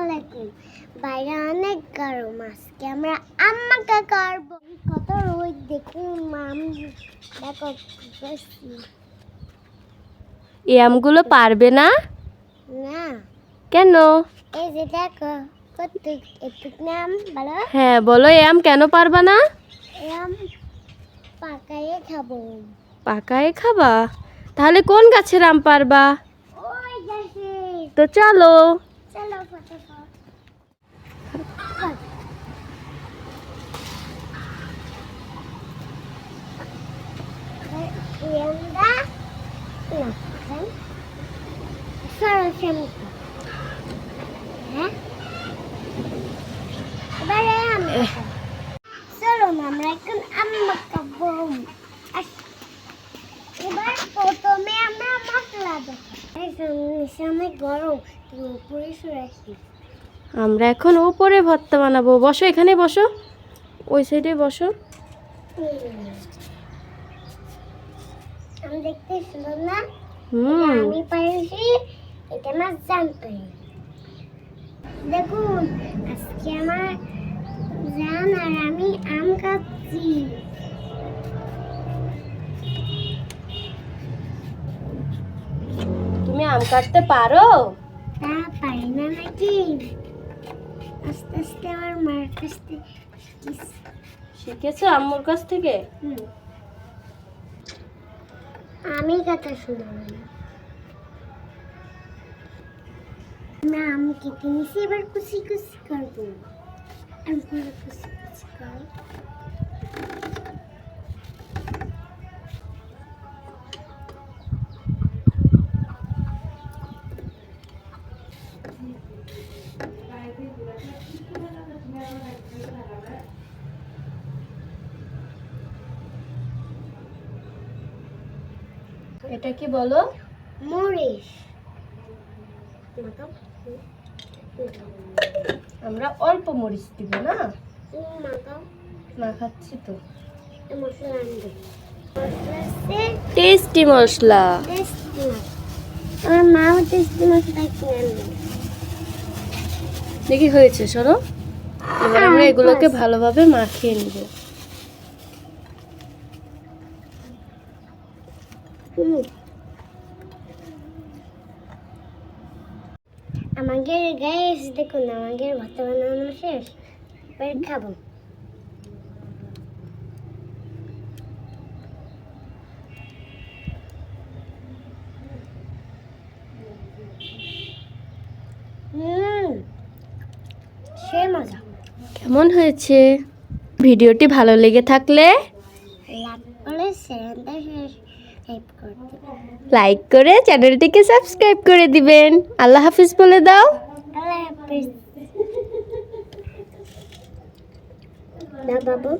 আলাইকুম বাইরে অনেক গরম আজকে আমরা আম্মাকে করব। কত রোদ দেখুন মাম। দেখো এই আমগুলো পারবে না? না। কেন? এই যে দেখো কত একটু নাম বলো। হ্যাঁ বলো এই আম কেন পারবা না? এরম পাকাইয়ে খাব। পাকায় খাবা? তাহলে কোন গাছের আম পারবা? তো চলো চলো ফটাফট আমরা সরসম হ্যাঁ এবারে আমরা এখন আম্মা খাব এবার প্রথমে আমরা মশলা দেবো গরম উপরে আসি আমরা এখন ওপরে ভর্তা বানাবো। বসো এখানে বসো। ওই সাইডে বসো। আমি দেখতে সুন্দর না? আমি পাইছি এটা আমার জানতে দেখুন আজকে আমার জান আর আমি আম খাচ্ছি তুমি আম কাটতে পারো? তা পারি না নাকি? আস্তে আস্তে আমার মার কাছ থেকে শিখেছো আম্মুর কাছ থেকে? হুম। আমি কথা শুনব না। আমি কেটে নিছি এবার কুচি কুচি করব? আমি কুচি কুচি করব এটা কি বলো? মরিচ। আমরা অল্প মরিচ দিব না? মাখাও। না খাচ্ছি তো। টেস্টি মশলা। টেস্টি আমার মাও টেস্টি মশলা দেখি হয়েছে সরো এবার আমরা এগুলোকে ভালোভাবে মাখিয়ে নিব। আমাদের গায়ে এসে দেখুন আমাদের ভাত বানানো শেষ। এবার খাব। হুম সে মজা। কেমন হয়েছে? ভিডিওটি ভালো লেগে থাকলে? লাভ করে। লাইক করে চ্যানেলটিকে সাবস্ক্রাইব করে দিবেন। আল্লাহ হাফিজ বলে দাও। বাবু।